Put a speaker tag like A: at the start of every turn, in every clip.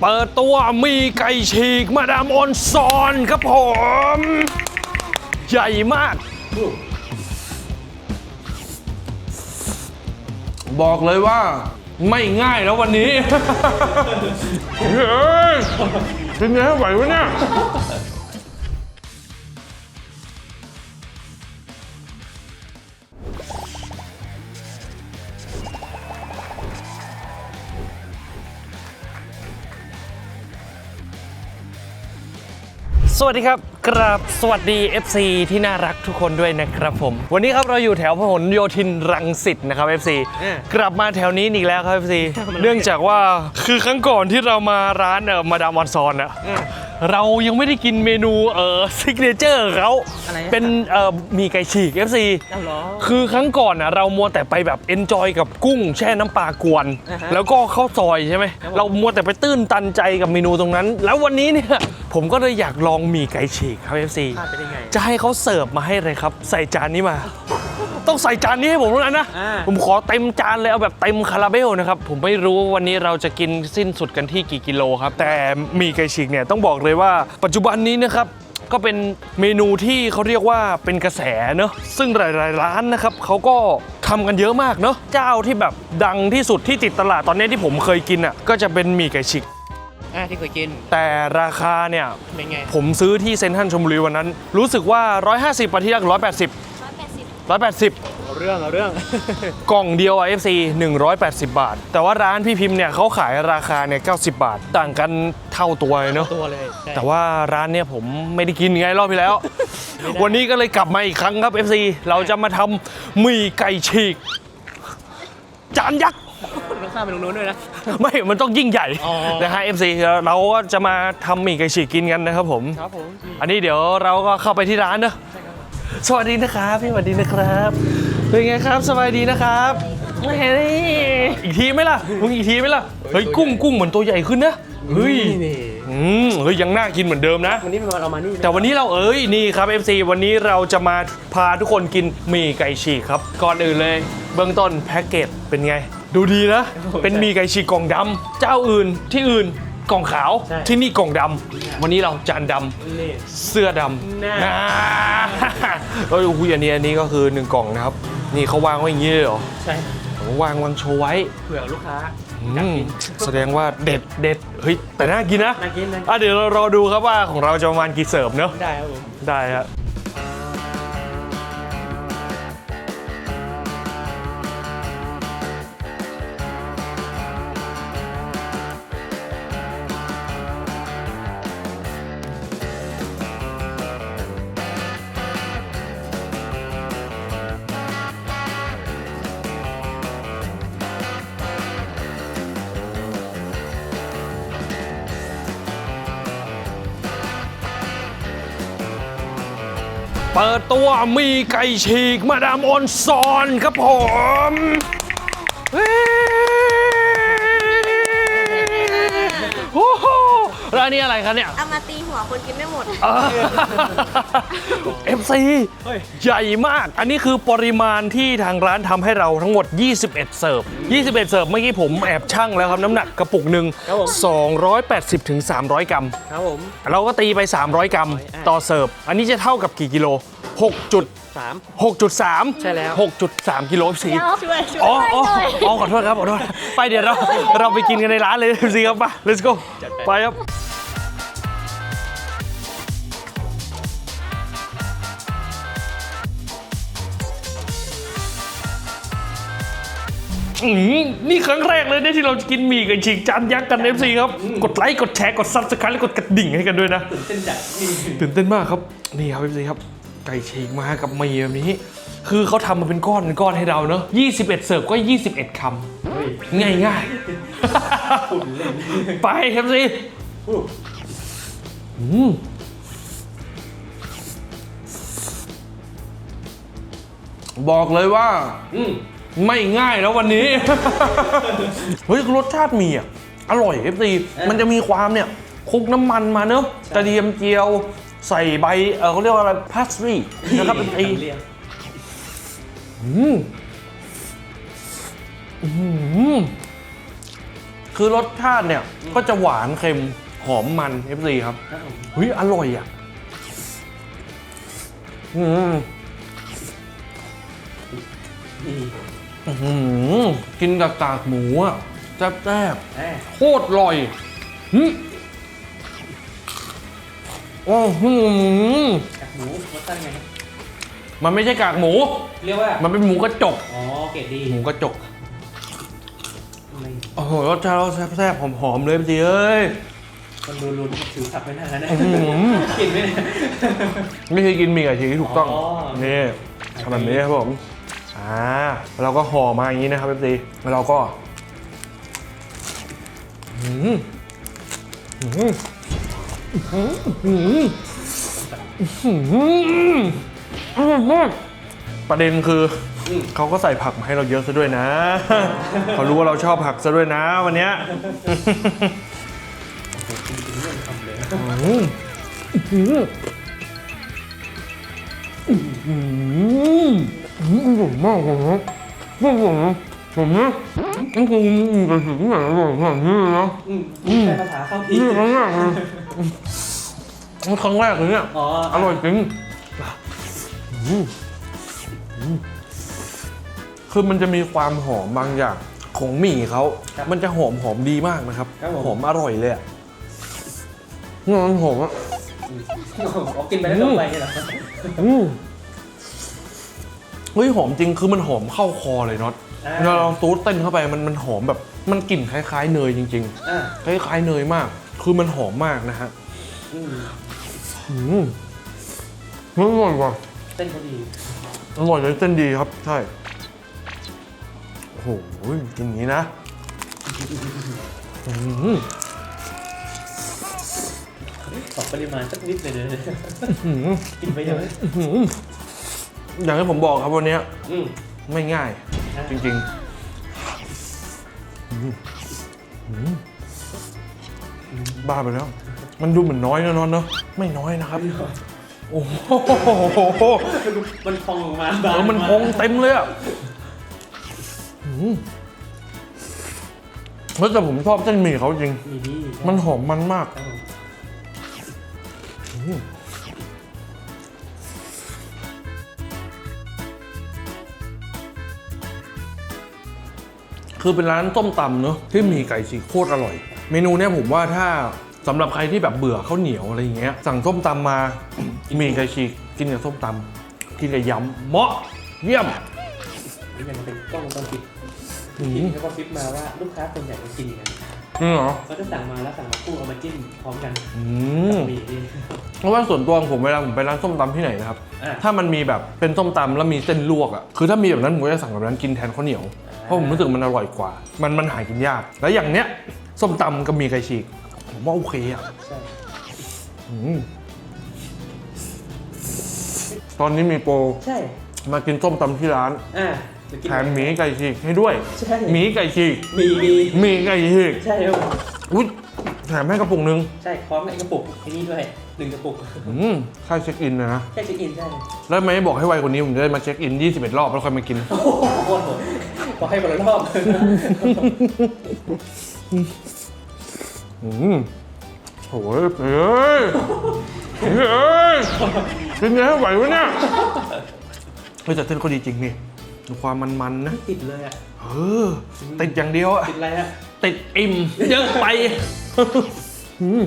A: เปิดตัวมีไก่ฉีกมาดามออนซอนครับผม ใหญ่มาก บอกเลยว่าไม่ง่ายแล้ววันนี้ เฮ้ยเป็นไงไหววะเนี่ย สวัสดีครับกราบสวัสดี FC ที่น่ารักทุกคนด้วยนะครับผม วันนี้ครับเราอยู่แถวพหลโยธินรังสิตนะครับ FC
B: เออก
A: ลับมาแถวนี้อีกแล้วครับ FC
B: ทำอะไร
A: เนื่องจากว่าคือครั้งก่อนที่เรามาร้านเออมาดามออนซอนอะ
B: เออ
A: เรายังไม่ได้กินเมนูเออซิกเนเจอร์เขา
B: อะไรอะ
A: เป็นเออมีไก่ฉีก FC
B: เอ้าเหรอ
A: คือครั้งก่อนนะเรามัวแต่ไปแบบเอนจอยกับกุ้งแช่น้ำปลากวน
B: อ่าฮะ
A: แล้วก็ข้าวซอยใช่ไหม
B: ครับผม
A: เรามัวแต่ไปตื้นตันใจกับเมนูตรงนั้น แล้ววันนี้เนี่ยผมก็เลยอยากลองหมี่ไก่ฉีกครับ FC
B: พลาดไปได้ไง
A: จะให้เขาเสิร์ฟมาให้เลยครับ ใส่จานนี้มา ต้องใส่จานนี้ให้ผมเท่านั้นนะ
B: อ่า
A: ผมขอเต็มจานเลยเอาแบบเต็มคาราเบลนะครับ ผมไม่รู้ว่าวันนี้เราจะกินสิ้นสุดกันที่กี่กิโลครับ แต่หมี่ไก่ฉีกเนี่ยต้องบอกเลยว่าปัจจุบันนี้นะครับ ก็เป็นเมนูที่เขาเรียกว่าเป็นกระแสเนอะซึ่งหลาย ๆ ร้านนะครับเขาก็ทำกันเยอะมากเนอะเจ้าที่แบบดังที่สุดที่ติดตลาดตอนนี้ที่ผมเคยกินอะก็จะเป็นหมี่ไก่ฉีก
B: อ่าที่เคยกิน
A: แต่ราคาเนี่ย
B: เป็นไง
A: ผมซื้อที่เซ็นทรัลชลบุรีวันนั้น รู้สึกว่า 150ปะที่รัก180 180
B: เอาเรื่องเอาเรื่อง
A: กล่องเดียวอะ FC 180 บาท แต่ว่าร้านพี่พิมพ์เนี่ยเขาขายราคาเนี่ย90 บาท ต่างกันเท่าตัวเลยเนาะ
B: ตัวเลยใช่
A: แต่ว่าร้านเนี่ยผมไม่ได้กินไงรอบที่แล้ว
B: ไม่ได้
A: วันนี้ก็เลยกลับมาอีกครั้งครับ FC เราจะมาทำหมี่ไก่ฉีก จานยักษ์
B: ต้องข้ามไปตรงนู้นด้วยนะ
A: ไม่ มันต้องยิ่งใหญ่
B: อ๋อ
A: นะฮะ FC เราก็จะมาทำหมี่ไก่ฉีกกินกันนะครับผม
B: ครับผม
A: อันนี้เดี๋ยวเราก็เข้าไปที่ร้านเนอะ สวัสดีนะครับ พี่สวัสดีนะครับ เป็นไงครับสบายดีนะครับเฮ้ยอีกทีไหมล่ะมึงอีกทีไหมล่ะเฮ้ยกุ้งกุ้งเหมือนตัวใหญ่ขึ้นนะเฮ้ย
B: นี่
A: อืมเฮ้ยยังน่ากินเหมือนเดิมนะ
B: วันนี้เป็นวันเรามานี่
A: แต่วันนี้เราเอ้ยนี่ครับ FC วันนี้เราจะมาพาทุกคนกินหมี่ไก่ฉีกครับ ก่อนอื่นเลย เบื้องต้นแพ็กเกจเป็นไง ดูดีนะ เป็นหมี่ไก่ฉีกกล่องดำเจ้าอื่นที่อื่น กล่องขาวที่นี่กล่องดำวันนี้เราจานดำ
B: นี่
A: เสื้อดำ
B: แน่
A: อ่าเอ้ยอุ้ยอันนี้อันนี้ก็คือหนึ่งกล่องนะครับ นี่เขาวางไว้อย่างนี้เลยเหรอ
B: ใช่
A: ผมวางวางโชว์ไว้
B: เผื่อลูกค้า
A: อื
B: อยาก
A: ม
B: กิน
A: แสดงว่าเด็ดเด็ดเฮ้ยแต่น่ากินนะ
B: น่ากินนะ
A: อะเดี๋ยวเรารอดูครับว่าของเราจะประมาณกี่เสิร์ฟเนอะ
B: ได้ครับผม
A: ได้ฮะ เปิดตัวมีไก่ฉีกมาดามออนซอนครับผม นนี้อะไรครับเนี่ย
C: เอามาตีหัวคนกินไม่หมด
A: เอฟซีใหญ่มาก อันนี้คือปริมาณที่ทางร้านทำให้เราทั้งหมด 21 เสิร์ฟ 21 เสิร์ฟเมื่อกี้ผมแอบชั่งแล้วครับน้ำหนักกระปุกหนึ่ง280ถึง300 กรัม
B: ครับผม
A: เราก็ตีไป 300 กรัม
B: อ่า
A: ต่อเสิร์ฟ อันนี้จะเท่ากับกี่กิโล 6 จุด
B: สาม
A: 6.3
B: ใช่แล้ว
A: 6.3 กิโลสี
C: ช่วยช่วย
A: อ๋ออ๋ออ๋อขอโทษครับขอโทษไปเดี๋ยวเราเราไปกินกันในร้านเลยสิครับไป let's go ไปครับ อืมนี่ครั้งแรกเลยเนี่ยที่เราจะกินหมี่กับฉีกจานยักษ์กัน FC ครับ กดไลค์กดแชร์กดซับสไครต์และกดกระดิ่งให้กันด้วยนะ
B: เส้นใหญ่นี่
A: ตื่นเต้นมากครับ นี่ครับ FC ครับไก่ฉีกมากับหมี่แบบนี้ คือเขาทำมาเป็นก้อนเป็นก้อนให้เราเนอะ21 เสิร์ฟก็ 21คำง่ายง่ายๆไปครับสิอืมบอกเลยว่า
B: อืม
A: ไม่ง่ายแล้ววันนี้ เฮ้ยรสชาติมีอะ อร่อยเอฟซีมันจะมีความเนี่ยคลุกน้ำมันมาเนอะกระเทียมเจียว ใส่ใบเออเขาเรียกว่าอะไรพาสตรีนะครับไอ
B: เรียง
A: อืมอืมคือรสชาติเนี่ย ก็จะหวานเค็มหอมมัน FC ครับ
B: ครับผม
A: เฮ้ยอร่อยอะอืม
B: นี่
A: อื้อหือกินกับกากหมูอะแซ่บ
B: แอ่
A: ๆโคตรอร่อยหึโอ้โห
B: กับหมูรสชาติไงครับ
A: มันไม่ใช่กากหมู
B: เรียกว่า
A: มันเป็นหมูกระจก
B: อ๋อเกรดดี
A: หมูกระจก
B: อะไร
A: โอ้โหรสชาติแซ่บๆหอมๆเลยพี่เอ้ย
B: มันรุนรุนถือสับไม่นานนะ
A: อื้อหือ
B: กินไม่ได้
A: ไม่ใช่กินหมี่ไก่ฉีกที่ถูกต้อง
B: อ๋อ
A: นี่ทำแบบนี้ครับผม อ่าเราก็ห่อมาอย่างนี้นะครับพี่แล้วเราก็อืมอืมอืมอืมอืมอร่อยมากประเด็นคืออ
B: ม
A: เขาก็ใส่ผักมาให้เราเยอะซะด้วยนะ เขารู้ว่าเราชอบผักซะด้วยนะวันเนี้ย
B: กินเรื่องทำเลย
A: อืมอืมอืมอืม อืมอร่อยมากเลยนะอร่อยนะผมนะนี่คือมีกระสีที่อร่อยขนาดนี้เลยนะ
B: อืมใช้ภาษาเข้าพี
A: นี่ครั้งแรกเลยนี่ครั้งแรกเลยเนี่ย
B: อ๋อ
A: อร่อยจริงคือมันจะมีความหอมบางอย่างของหมี่เขามันจะหอมหอมดีมากนะครับ หอมอร่อยเลยอะนี่มันหอมอะ
B: อ๋อกินไปแล้วจบไปเนี่ยเหรอ
A: ฮ้ยหอมจริงคือมันหอมเข้าคอเลยน็อต
B: อ่า
A: เวลาเราซูดเต้นเข้าไปมันมันหอมแบบมันกลิ่นคล้ายๆเนยจริง
B: อ่า
A: ๆคล้ายๆเนยมาก คือมันหอมมากนะฮะ
B: อืม
A: อืมอร่อยว่ะ
B: เส้นเขาดี
A: อร่อยเลยเส้นดีครับใช่โอ้โหกินอย่างนี้นะอืม
B: ขอปริมาณสักนิดเลยนะ
A: อืม
B: กินไปเยอะ
A: อืมอ ย่างที่ผมบอกครับวันเนี้ย
B: อืม
A: ไม่ง่าย
B: อะ
A: จริงๆอืมอืมบ้าไปแล้ว มันดูเหมือนน้อยนะนอนเนาะไม่น้อยนะครับ โอ้โห
B: มันพองออกมา
A: เออมันพองเต็มเลยอะอืมแล้วแต่ผมชอบเส้นหมี่เขาจริง
B: มีดี
A: มันหอมมันมาก
B: ครับผม
A: อืม คือเป็นร้านส้มตำเนอะที่มีไก่ฉีกโคตรอร่อย เมนูเนี้ยผมว่าถ้าสำหรับใครที่แบบเบื่อข้าวเหนียวอะไรอย่างเงี้ยสั่งส้มตำมามีไก่ฉีกกินกับส้มตำกินกับยำเหมาะเยี่ยม
B: นี่มันเป็นกล้องวงจรปิด
A: อืม
B: ที่เขาก็ฟิปมาว่าลูกค้าส่วนใหญ่จะกินกัน
A: นี่เหรอ
B: เขาจะสั่งมาแล้วสั่งมาคู่เอามาจิ้มพร้อมกัน
A: อื
B: กับ
A: ม
B: หมี่นี่
A: เพราะว่าส่วนตัวของผมเวลาผมไปร้านส้มตำที่ไหนนะครับ
B: อะ
A: ถ้ามันมีแบบเป็นส้มตำแล้วมีเส้นลวกอะ คือถ้ามีแบบนั้นผมก็จะสั่งแบบนั้นกินแทนข้าวเหนียว เพราะผมรู้สึกมันอร่อยกว่า มันมันหากินยาก แล้วอย่างเนี้ยส้มตำกับมีไก่ฉีก ผมว่าโอเคอะ
B: ใช่
A: อืมตอนนี้มีโปร
B: ใช่
A: มากินส้มตำที่ร้าน
B: อะจะกิน
A: แถมหมีไก่ฉีกให้ด้วย
B: ใช่
A: หมีไก่ฉีก
B: มีมี
A: หมีไก่ฉีก
B: ใช่ครับ
A: อุ้ยแถมให้กระปุกหนึง
B: ใช่พร้อมกับไอ้กระปุกไอ้นี่ด้วยหนึ่งกระปุก
A: อืมค่าเช็คอินนะนะ
B: แค่เช็คอินใช่
A: แล้วทำไม่บอกให้ไวกว่านี้ผมจะได้มาเช็คอิน 21 รอบแล้วค่อยมากิน
B: โอ้โห โคตรโหดขอให้คนละรอบ
A: อืมโอ้ยเฮ้ยเฮ้ยเป็นไงไหววะเนี่ยเฮ้ยแต่เส้นก็ดีจริงนี่ดูความมันๆนะ
B: ติดเลยอะ
A: เออติดอย่างเดียวอะ
B: ติดอะไรฮะ
A: ติดอิ่มเยอะไปอืม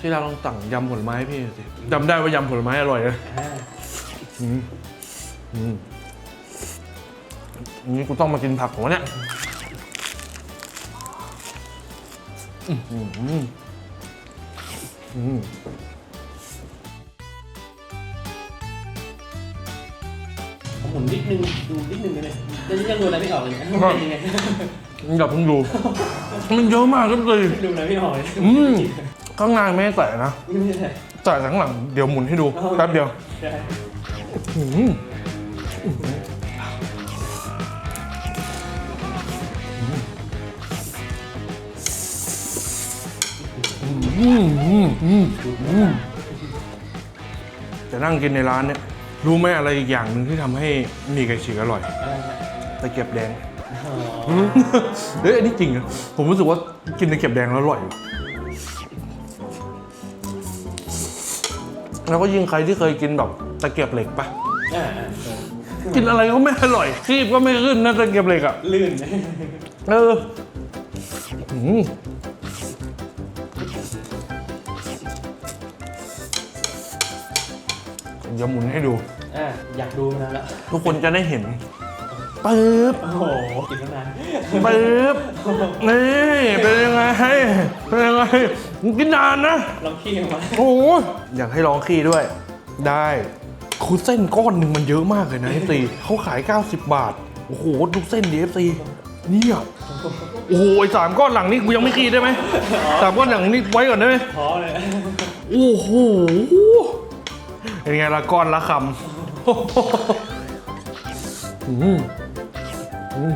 A: ที่เราลองสั่งยำผลไม้ให้พี่หน่อยสิจำได้ว่ายำผลไม้อร่อยนะ
B: อ่า
A: อืมอืมอั นนี้กูต้องมากินผักของวะเนี่ยอืมอืมอืมอืม
B: ผมหมุนนิดนึง ดูนิดนึงได้ไหมแล้วยังดูอะไรไม่ออกเลยนะมันเป็นยังไง
A: อย่าเพิ่งดู มันเยอะมากครับเลย
B: ดูอะไรไม่ออกเลย
A: อืมข้างในไม่ได้ใส่นะ
B: ไม่ใช่
A: ใส่ทั้งหลังเดี๋ยวหมุนให้ดูแป๊บเดียว
B: ใช่
A: อืมอืมอืมอืมอืมจะนั่งกินในร้านเนี่ย รู้ไหมอะไรอีกอย่างหนึ่งที่ทำให้หมีไก่ฉีกอร่อยตะเกียบแดงเฮ้ยอันนี้จริงอะผมรู้สึกว่ากินตะเกียบแดงแล้วอร่อย แล้วก็ยิ่งใครที่เคยกินแบบ ตะเกียบเหล็กปะ
B: อ่าอ่าเออ
A: กินอะไรก็ไม่อร่อยคีบก็ไม่ขึ้นนะตะเกียบเหล็กอะ
B: ลื่น
A: เออหืมผมจะหมุนให้ดู
B: อ่าอยากดูมานานแล้ว
A: ทุกคนจะได้เห็นปึ๊บ
B: โอ้โหกินตั้งนาน
A: ปึ๊บนี่เป็นยังไงเป็นยังไงกินนานนะ
B: ลองขี้มา
A: โอ้โหอยากให้ลองขี้ด้วย ได้ คือเส้นก้อนหนึ่งมันเยอะมากเลยนะเอฟซีเขาขาย 90 บาท โอ้โหดูเส้นดีเอฟซีเนี่ยโอ้โหไอ้สามก้อนหลังนี่กูยังไม่ขี้ได้ไหมสามก้อนหลังนี่ไว้ก่อนได้ไหม
B: ท้อเลย
A: โอ้โหเป็นไงละก้อนละคำอืมอืม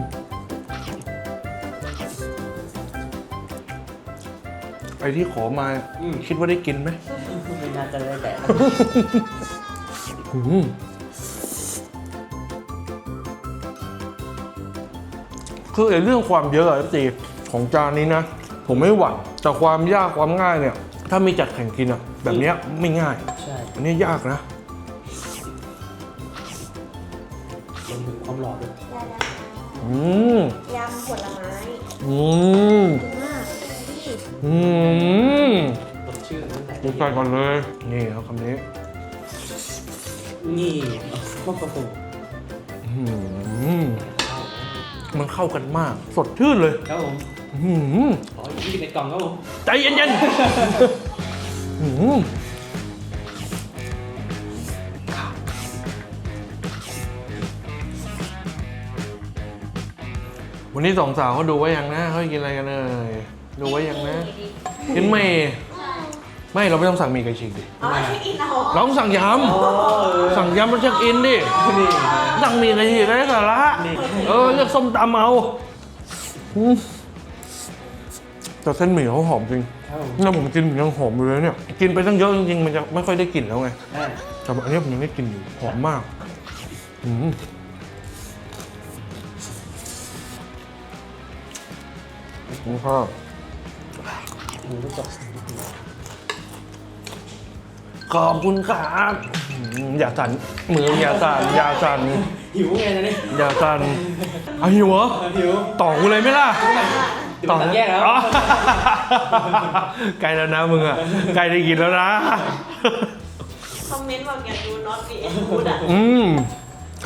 A: ไอ้ที่ขอมาคิดว่าได้กินไหม
B: ไม่น่าจะได้แต่
A: คือไอ้เรื่องความเยอะอะสิของจานนี้นะ ผมไม่หวั่นแต่ความยากความง่ายเนี่ย ถ้ามีจัดแข่งกินอะแบบเนี้ยไม่ง่าย
B: ใช่
A: อันนี้ยากนะ
B: รวมถึงความหล่อด้วย
C: ได้ได้
A: อืม
C: ยำผลไม้
A: อืม
C: ดีมากพี่
A: อืม
B: สดชื่นตั้งแต่
A: ดูใส่ก่อนเลย นี่ครับคำนี้
B: นี่โอ้โห
A: อืมมันเข้ากันมาก สดชื่นเลย
B: ครับผม
A: อืม
B: ขอยี่สิบเอ็ดกล่องครับผม
A: ใจเย็นๆอืมวันนี้สองสาวเขาดูไว้ยังนะเขาจะกินอะไรกันเอ่ยดูไว้ยังนะกินเมย์ ไม่เราไม่ต้องสั่งหมีไก่ฉีกดิ
C: อ๋อเช็คอินเอา
A: เราต้องสั่งย
B: อ๋อเออำ
A: สั่งยำแล้วเช็คอินดิ
B: นี่
A: สั่งหมีไก่ฉีกได้สาระ
B: นี่
A: เออเลือกส้มตำเอาอืมแต่เส้นหมี่เขาหอมจริง
B: ครับผม
A: ถ้าผมกินยังหอมอยู่เลยเนี่ย กินไปตั้งเยอะจริงๆมันจะไม่ค่อยได้กลิ่นแล้วไง
B: อ่า
A: แต่อันนี้ผมยังได้กลิ่นอยู่หอมมากอืมนี่ครับ
B: หมูจบ
A: ขอบคุณครับอืมอย่าสั่นมืออย่าสั่นอย่าสั่น
B: หิวไงนะเนี่ย
A: อย่าสั่นเอาหิวเหรอ
B: หิว
A: ต่อกูเลยไหมล่ะ
B: ต่อแยกแล้ว
A: อ๋อใกล้แล้วนะมึงอะใกล้ได้กินแล้วนะ
C: คอมเมนต์บอกอยากดูน็อตบีเอ็นฟูดอะ
A: อืม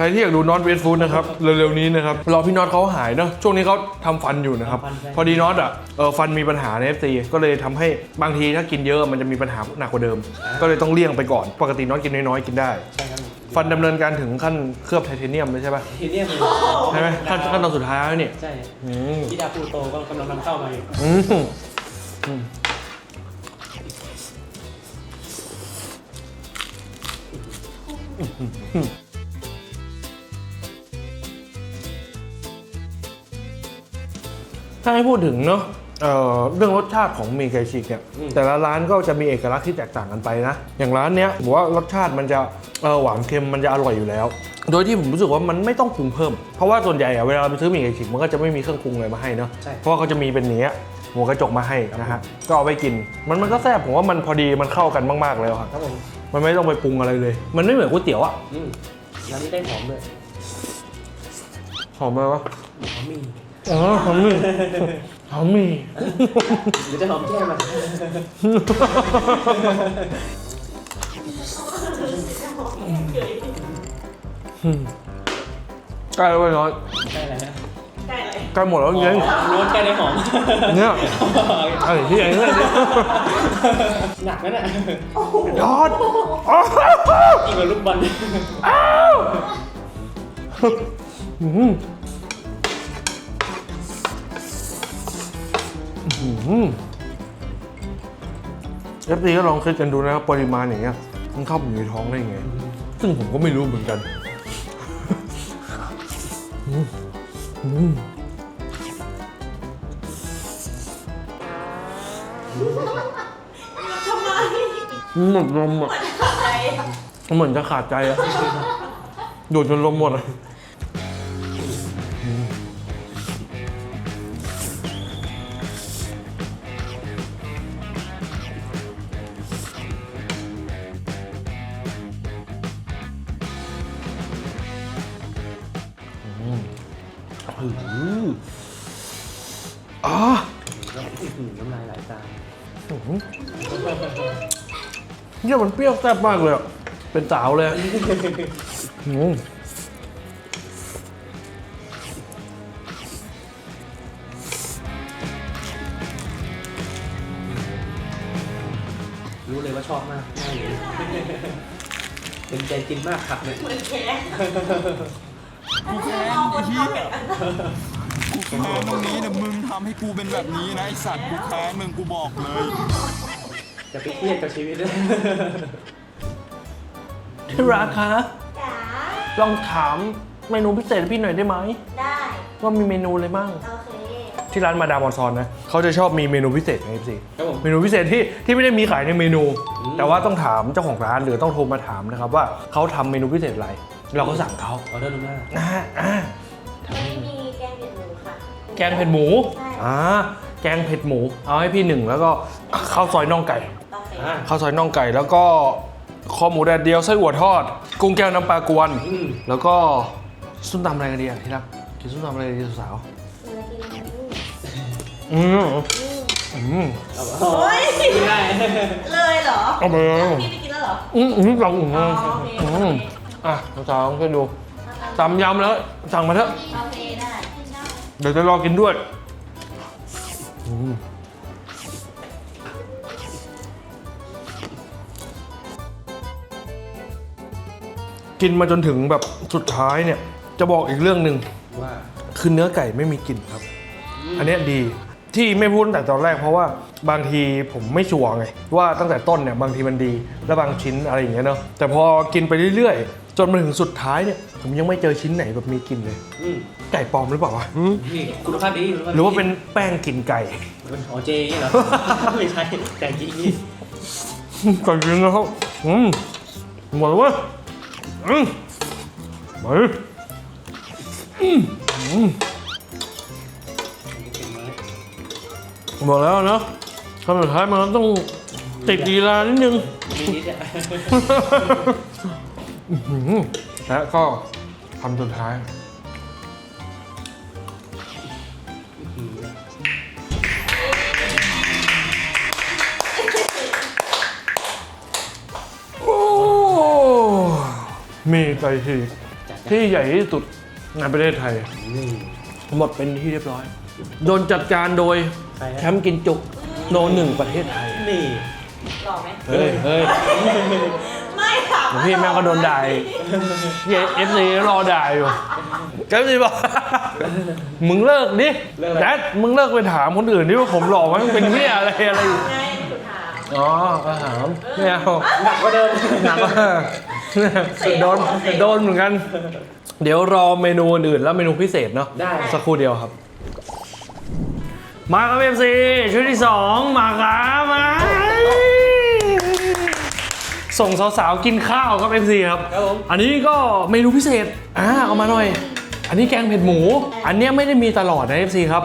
A: ใครที่อยากดูน็อตเวสฟูดนะครับเร็วๆนี้นะครับรอพี่น็อตเขาหายเนอะช่วงนี้เขาทำฟันอยู่นะครับ
B: ทำฟันใช่
A: พอดีน็อตอะเออฟันมีปัญหาในเอฟซีก็เลยทำให้บางทีถ้ากินเยอะมันจะมีปัญหาหนักกว่าเดิม ก็เลยต้องเลี่ยงไปก่อน ปกติน็อตกินน้อยๆกินได้
B: ใช่ครับผม
A: ฟันดำเนินการถึงขั้นเคลือบไทเทเนียมเลยใช่ปะ
B: ทีเนี้ยมัน
A: ใช่ไหมขั้นขั้นตอนสุดท้ายแล้วนี่
B: ใช่
A: อืม
B: พี่ดาพูโตก็กำลังนำเข้ามาอยู่
A: อืมอืม ถ้าให้พูดถึงเนาะเอ่อเรื่องรสชาติของหมีไก่ฉีกเนี่ยแต่ละร้านก็จะมีเอกลักษณ์ที่แตกต่างกันไปนะ อย่างร้านเนี้ยผมว่ารสชาติมันจะเอ่อหวานเค็มมันจะอร่อยอยู่แล้ว โดยที่ผมรู้สึกว่ามันไม่ต้องปรุงเพิ่ม เพราะว่าส่วนใหญ่อะเวลาเราไปซื้อหมี่ไก่ฉีกมันก็จะไม่มีเครื่องปรุงอะไรมาให้เนาะ
B: ใช่
A: เพราะว่าเขาจะมีเป็นเนี้ยหัวกระจกมาให้นะฮะก็เอาไปกิน มันมันก็แซ่บผมว่ามันพอดีมันเข้ากันมากๆแล้วครับ
B: ครับผม
A: มันไม่ต้องไปปรุงอะไรเลย มันไม่เหมือนก๋วยเตี๋ยวอะ
B: อืมร้านนี้ได้หอมด้วย
A: หอมไหมวะ
B: หอมมี
A: อ๋อหอมหมี่หอมหมี่
B: หรือจะหอมแก้มมัน
A: ใกล้แล้วเว้ยน้อย
B: ใช่แล้ว
C: ได้เลย
A: ใกล้หมดแล้วจริง
B: ล้วนใกล้ได้หอม
A: ๆเนี่ยไอ้ที่ไอ้เนี่ย
B: หนักนั่นน่ะ
A: ยอดอ๋อ
B: อีกกว่าลูกบอล
A: อืมอื เอฟซีก็ลองคิดกันดูนะครับปริมาณอย่างเงี้ยมันเข้าไปอยู่ในท้องได้ยังไง ซึ่งผมก็ไม่รู้เหมือนกันอืมอืม
C: ทำไม
A: หมดลมอะ
C: อะไร
A: เหมือนจะขาดใจอะดูดจนลมหมดอะ เนี่ยมันเปรี้ยวแซ่บมากเลยอะเป็นสาวเลยอะอืม
B: รู้เลยว่าชอบมากมากเลยเป็นใจกินมากผักเนี่ย
C: เหมือนแก
D: กูแค้นไอ้เหี้ยกูแค้นตรงนี้นะมึงทำให้กูเป็นแบบนี้นะไอสัตว์กูแค้นมึงกูบอกเลย
B: จะไปเครียดกับชีวิตเลย
A: ที่รักคะ
C: จ๋า
A: ลองถามเมนูพิเศษให้พี่หน่อยได้ไหม
C: ได้
A: ว่ามีเมนูอะไรบ้าง
C: โอเค
A: ที่ร้านมาดามออนซอนนะเขาจะชอบมีเมนูพิเศษใน FC
B: ครับผม
A: เมนูพิเศษที่ที่ไม่ได้มีขายในเมนู
B: อืม
A: แต่ว่าต้องถามเจ้าของร้านหรือต้องโทรมาถามนะครับว่าเขาทำเมนูพิเศษอะไร เราก็สั่งเขา
B: ออเดอร์ล่วงหน้า
A: อ่าอ่า
C: ไม่มีแกงเผ็ดหมูค่ะ
A: แกงเผ็ดหมู
C: ใช่
A: อ่าแกงเผ็ดหมู เอาให้พี่หนึ่งแล้วก็ข้าวซอยน่องไก่
C: โอเค
B: อ่า
A: ข้าวซอยน่องไก่แล้วก็คอหมูแดดเดียวไส้อั่วทอด กุ้งแก้วน้ำปลากวน
B: อืม
A: แล้วก็ส้มตำอะไรกันดีอะที่รักกินส้มตำอะไรดีสาว
C: เนื้อกินอะไรนี่
A: ๆอืมอืม
B: เอา
C: โอ๊ย
B: ไม่ได้
C: เลยเหรอ
A: เอาไปเลย
C: พี่ไปกินแล้วเหรอ
A: อืมอืมลองอืม
C: อ๋อโอเค
A: อื
C: โอ
A: ม
C: เค
A: อะสาวๆช่วยดูตำยำแล้วสั่งมาเถอะ
C: โอเคได้
A: เดี๋ยวจะรอกินด้วยอืม กินมาจนถึงแบบสุดท้ายเนี่ย จะบอกอีกเรื่องหนึ่ง
B: ว่า
A: คือเนื้อไก่ไม่มีกลิ่นครับ อันเนี้ยดีที่ไม่พูดตั้งแต่ตอนแรกเพราะว่าบางทีผมไม่ชัวร์ไงว่าตั้งแต่ต้นเนี่ยบางทีมันดีและบางชิ้นอะไรอย่างเงี้ยเนาะแต่พอกินไปเรื่อยๆ จนมาถึงสุดท้ายเนี่ยผมยังไม่เจอชิ้นไหนแบบมีกลิ่นเลย
B: อืม
A: ไก่ปลอมหรือเปล่าวะหืม
B: นี่คุณภาพดีคุณภพดี
A: หรือว่าเป็นแป้งกลิ่นไก่
B: เป็นอ๋อเจอย่างเงี้ยเหรอ ไม่ใช่แต่จริงนี่
A: ไก่จริงนะครับอืมหมดแล้วเว้ย อืมไปอืมอืมหมดแล้วเนาะคำสุดท้ายมันต้องติดดีลานิดนึง
B: มีนิดอะ
A: อื้อหือและก็คำสุดท้าย มีไก่ที่ที่ใหญ่ที่สุดในประเทศไทย
B: นี่
A: หมดเป็นที่เรียบร้อย โดนจัดการโดย
B: ใครฮะ
A: แชมป์กินจุกโนหนึ่งประเทศไทย
B: นี่
C: หล่อไหม
A: เฮ้ยเฮ้ย
C: ไม่ถาม
A: เดี๋ยวพี่แม่งก็โดนด่าอีกเอฟซีรอด่าอยู่แกซีบอกมึงเลิกดิ
B: เลิกอะไร
A: แดดมึงเลิกไปถามคนอื่นดิว่าผมหล่อไหมมันเป็นเหี้ยอะไรอะไรอยู่
C: ไงสุดถาม
A: อ๋อก็ถามไม่เอา
B: หนักกว่าเดิม
A: หนักมาก โดนโดนเหมือนกัน เดี๋ยวรอเมนูอื่นๆแล้วเมนูพิเศษเนาะ
B: ได้
A: สักครู่เดียวครับ มาครับเอฟซีชุดที่สองมาครับมาส่งสาวๆกินข้าวครับเอฟซีครับ
B: ครับผม
A: อันนี้ก็เมนูพิเศษอ่าเอามาหน่อย อันนี้แกงเผ็ดหมู อันเนี้ยไม่ได้มีตลอดนะ FC ครับ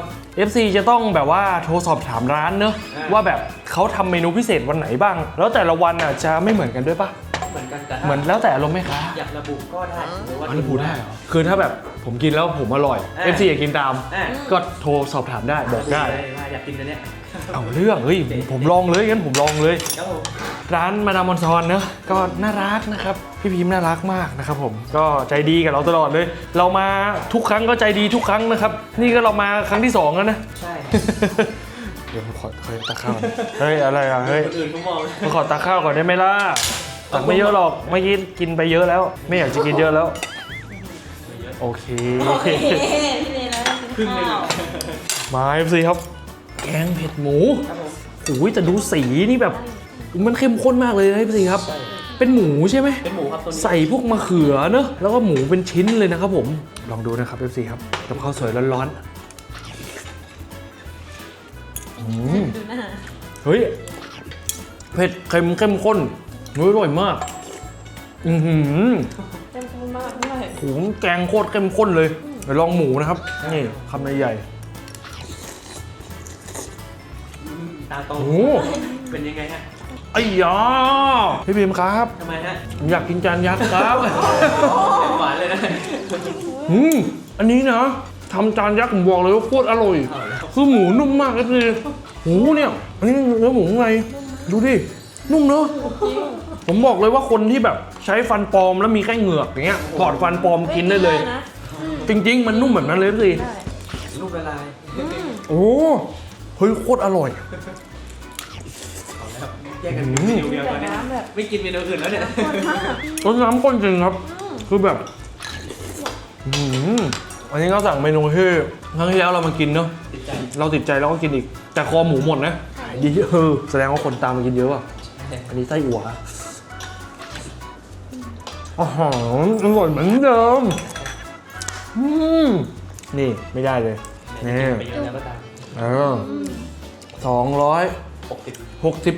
A: FC จะต้องแบบว่าโทรสอบถามร้านเนอะ
B: อ่า
A: ว่าแบบเขาทำเมนูพิเศษวันไหนบ้าง แล้วแต่ละวันอะจะไม่เหมือนกันด้วยปะ
B: เหมือนกันแต่
A: เหมือนแล้วแต่อารมณ์ไหมคะ
B: อยากระบุก็ได้หรือว่า
A: อันนี้พูดได้เหรอ คือถ้าแบบผมกินแล้วผมอร่อย
B: อ่า
A: FC อยากกินตาม
B: อะ
A: ก็โทรสอบถามได้บอกได้
B: ว่าอยากกินอันเนี้ย
A: เอาเรื่องเฮ้ยผมลองเลยงั้นผมลองเลย
B: ครับผม
A: ร้านมาดามอนซอนเนอะก็น่ารักนะครับพี่พิมพ์น่ารักมากนะครับผมก็ใจดีกับเราตลอดเลย เรามาทุกครั้งก็ใจดีทุกครั้งนะครับ นี่ก็เรามาครั้งที่สองแล้วนะ
B: ใช่
A: เดี๋ยวผมขอขอตาข้าวหน่อยเฮ้ยอะไรอะเฮ้ย
B: คนอื่นเขามอง
A: มาขอตาข้าวก่อนได้ไหมล่ะ ตักไม่เยอะหรอกเมื่อกี้กินไปเยอะแล้ว ไม่อยากจะกินเยอะแล้ว โอเค
C: โอเคพี่เนยแล้วกินข้าว
A: มาเอฟซีครับ แกงเผ็ดหมู
B: ครับผม
A: โอ้ยแต่ดูสีนี่แบบ มันเข้มข้นมากเลยนะเอฟซีครับ เป็นหมูใช่ไหม
B: เป็นหมูครับตัวนี้
A: ใส่พวกมะเขือเนอะแล้วก็หมูเป็นชิ้นเลยนะครับผมลองดูนะครับ FC ครับกับข้าวสวยร้อนๆอืม
C: ดูหน้า
A: เฮ้ยเผ็ดเค็มเข้มข้นเฮ้ย อร่อยมาก อือหือ
C: เต็มมากด้วย
A: โหแกงโคตรเข้มข้นเลยเดี๋ยวลองหมูนะครับ นี่คำใหญ่
B: ตาโต
A: ๆโอ้โห
B: เป็นยังไงฮะ
A: ไอ้ยาพี่พิมพ์ครับ
B: ทำไมฮะ
A: ผมอยากกินจานยักษ์ครับ
B: หวานเลยนะ
A: อืมอันนี้นะทำจานยักษ์ผมบอกเลยว่าโคตรอร่อย คือหมูนุ่มมากก็คือหมูเนี่ย อันนี้เนื้อหมูข้างในดูดิ นุ่มเนอะผมบอกเลยว่าคนที่แบบใช้ฟันปลอมแล้วมีแค่เหงือกอย่างเงี้ยถอดฟันปลอมกินได้เลย
C: นะ
A: จริง ๆ มันนุ่มแบบนั้นเลยสิ
B: ลูกละลาย
A: โอ้เฮ้ยโคตรอร่อย
B: เอาแล้วแยกกันกินเมนูเดียวตอนเนี้ยไม่กินเมนูอื่นแล้วเนี่ย
A: รสน้ำข้นจริงครับ คือแบบอื้อหืออันนี้ก็สั่งเมนูที่ครั้งที่แล้วเรามากินเนาะ
B: ติดใจ
A: เราติดใจเราก็กินอีก แต่คอหมูหมดนะขายดีเออแสดงว่าคนตามมากินเยอะอะ อันนี้ไส้อั่วอ๋อหอมอร่อยเหมือนเดิมอืมนี่ไม่ได้เลยนี่
B: ไปเยอะแล้วก็ตาม
A: เออสองร้อย
B: หกสิบ
A: หกสิบ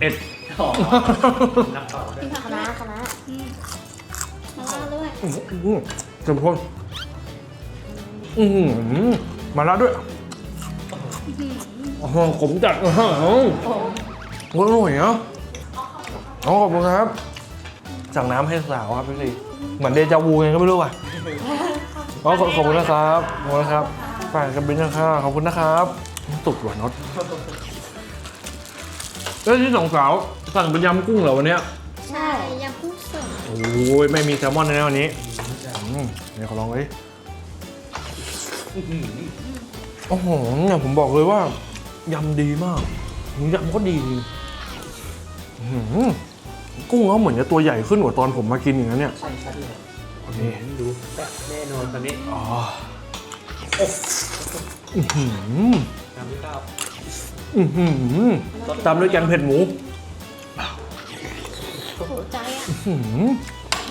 A: เอ็ด
B: ต่อนับต่อด้วย
E: คณะคณะมาล่าด้วย
A: เต็มข้นอือหือมาแล้วด้วยอ๋อขมจัดอื้อหือ โอ้ ยอร่อยเนาะอ๋อขอบคุณครับ สั่งน้ำให้สาวครับพี่ลีเหมือนเดจาวูไงก็ไม่รู้ว่ะอ๋อขอบขอบคุณนะครับขอบคุณนะครับฝากกับบินนะครับขอบคุณนะครับตุกหวานน็อตแล้วที่สองสาวสั่งเป็นยำกุ้งเหรอวันเนี้ย
E: ใช่ยำกุ้งสด
A: โอ้ยไม่มีแซลมอนแน่ๆวันนี้อืมเดี๋ยวขอลองเลยโอ้โหเนี่ยผมบอกเลยว่ายำดีมากยำก็ดี อื้อหือกุ้งเขาเหมือนจะตัวใหญ่ขึ้นกว่าตอนผมมากินอย่างนั้นเนี่ย
B: ใช่ชัดเลย
A: นี่
B: ดูแซ่บแน่นอนตอนนี้
A: อ๋ออื้อหือ
B: น้ำที่เก้า
A: อื้อหือตามด้วยแกงเผ็ดหมู
E: ถูกใจอะ
A: อื้อหือ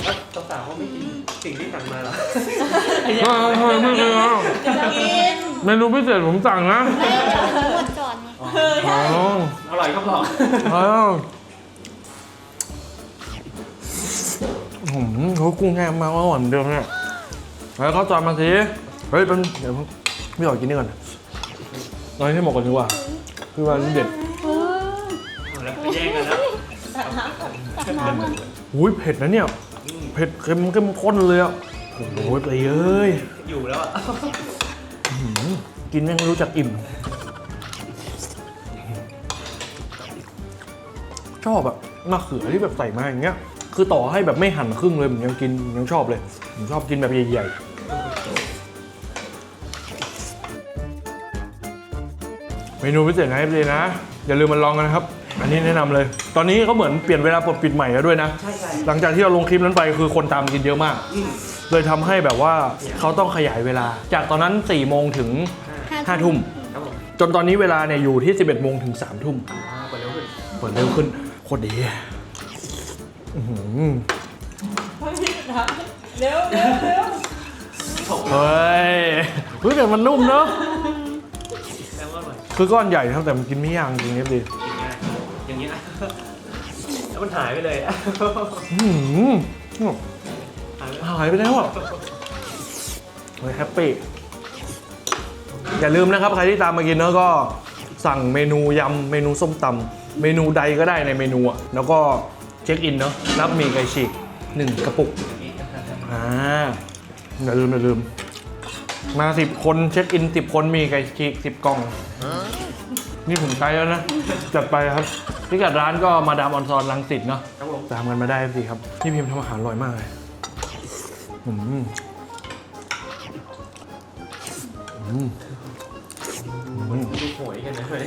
B: แล้วสาวๆเขาไม่กินสิ่งที่สั่งมาเหรอ
A: อ่าอ่าไม่เป็นไรอะ
E: กิน
A: เมนูพิเศษผมสั่งนะ
E: ไม่เดี๋ยวหมดก่อนไง
A: อ๋อ
B: อร่อยก็บอก
A: อ้าว หืมเขากุ้งแห้งมากอร่อยเหมือนเดิมเนี่ยแล้วเขาจานมาสิเฮ้ยเป็นเดี๋ยวพี่ขอกินนี่ก่อนเอาให้หมดก่อนดีกว่าคือว่านี่เด็ด
B: เอาแล้วไปแย่งกันแล้ว
E: ตักน้ำกัน
A: อุ้ยเผ็ดนะเนี่ย เผ็ดเค็มเข้มข้นเลยอะโอ้โหไปเอ้ย
B: อยู่แล้วอะ
A: กินแม่งไม่รู้จักอิ่ม ชอบอะมะเขือที่แบบใส่มาอย่างเงี้ย คือต่อให้แบบไม่หั่นครึ่งเลยผมยังกินยังชอบเลยผมชอบกินแบบใหญ่ๆเมนูพิเศษนะพี่นะ อย่าลืมมาลองกันนะครับ อันนี้แนะนำเลย ตอนนี้เขาเหมือนเปลี่ยนเวลาปลดปิดใหม่แล้วด้วยนะ
B: ใช่ใช่
A: หลังจากที่เราลงคลิปนั้นไปคือคนตามกินเยอะมาก เลยทำให้แบบว่าเขาต้องขยายเวลา จากตอนนั้น4ี่โมงถึง5้าทุ่ม
B: ครับผม
A: จนตอนนี้เวลาเนี่ยอยู่ที่ 11โมงถึง3ามทุ่ม
B: อ่าเปิดเร็วขึ้น
A: เปิดเร็วขึ้นโคตรดีอื้อหือ
C: เร็วเร็วเร็ว
A: เฮ้ยเฮ้ยแต่มันนุ่มเนอะ
B: แซ่บอร่อย
A: คือก้อนใหญ่นะครับแต่มันกินไม่ยากจริงๆครับดี
B: กินง่ายอย่างนี้นะแล้วมันหายไปเลยอะ
A: อื้อหือ
B: หายไป
A: หายไปแล้วอะเฮ้ยแฮปปี้อย่าลืมนะครับ ใครที่ตามมากินเนอะก็สั่งเมนูยำเมนูส้มตำเมนูใดก็ได้ในเมนูอะแล้วก็ เช็คอินเนาะรับหมีไก่ฉีกหนึ่งกระปุกอ่าอย่าลืมอย่าลืม มาสิบคนเช็คอินสิบคนมีไก่ฉีกสิบกล่อง นี่ผมไกลแล้วนะ จัดไปครับพิกัดร้านก็มาดามออนซอนลังสิตเนาะ
B: ครับผม
A: ตามกันมาได้สิครับพี่พิมพ์ทำอาหารอร่อยมากเลยอืมอืมอืม
B: ดูโหยกันนะเลย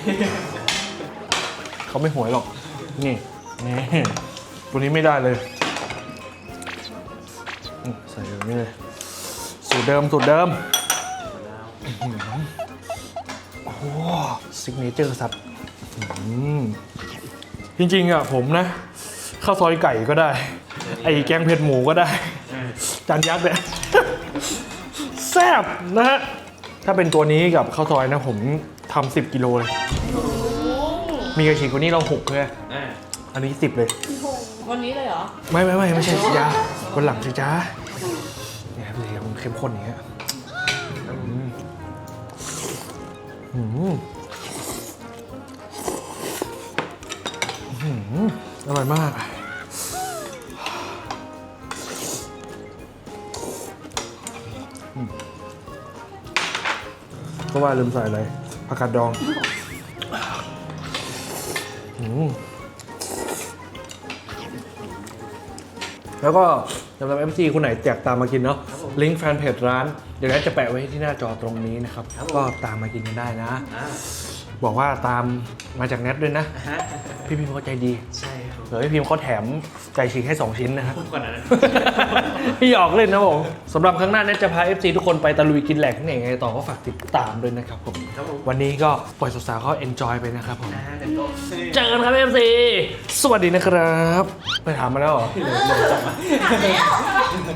A: เขาไม่หวยหรอก นี่นี่ ตัวนี้ไม่ได้เลยอืมใส่แบบนี้เลย สูตรเดิม สูตรเดิมโอ้ซิกเนเจอร์สัตว์จริงๆอะผมนะ ข้าวซอยไก่ก็ได้ ไอ้แกงเผ็ดหมูก็ได้ จานยักษ์เนี่ยแซ่บนะฮะ ถ้าเป็นตัวนี้กับข้าวซอยนะผมทำสิบกิโลเลย มีกระฉีกกว่านี้เราหกเลย
B: อ่า
A: อันนี้สิบเลย
C: วันนี้เลยเหรอ
A: ไม่ไม่ไม่ไม่ใช่จ้าวันหลังสิจ้าเนี่ยครับเลยมันเข้มข้นอย่างเงี้ยอืมอืมอืมอร่อยมากอืมก็ว่าลืมใส่อะไรผักกาดดองอืม แล้วก็สำหรับ MC คนไหนอยากตามมากินเนาะลิงก์แฟนเพจร้าน เดี๋ยวแอดจะแปะไว้ที่หน้าจอตรงนี้นะครับ ก็ตามมากินกันได้นะ
B: อ่า
A: บอกว่าตามมาจากแนทด้วยนะ
B: ฮะ
A: พี่พิมพ์เขาใจดี
B: ใช่ครับ
A: เดี๋ยวพี่พิมพ์เขาแถมใจชิงให้ 2 ชิ้นนะครับ
B: พูดก่อนนะ
A: พี่หยอกเล่นนะผมสำหรับครั้งหน้าเนทจะพา FC ทุกคนไปตะลุยกินแหลกที่ไหนยังไงต่อก็ฝากติดตามด้วยนะครับผม
B: ครับผม
A: วันนี้ก็ปล่อยสาวๆเขาเอนจอยไปนะครับผม
B: อ่าเดี๋ยวก็
A: เจอกันครับ FC สวัสดีนะครับ ไปถามมาแล้วเหรอ
C: ถามแล้ว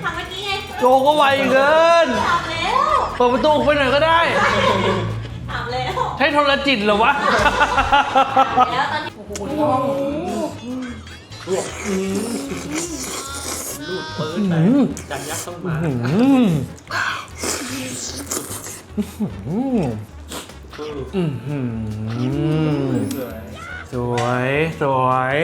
C: ถามเมื่อกี้ไง
A: โจก็ไวเกิน
C: ถามแล้ว
A: เปิดประตูไปหน่อยก็ได้
C: ถามแล้ว
A: ใช้โทรจิตเหรอวะ
C: แล้วตอนนี้โอ้โห
B: ลูดปืนไปจันยักษ์ต้องมา
A: อืมอืม
B: คือ
A: อืม
B: สวย
A: สวย สวย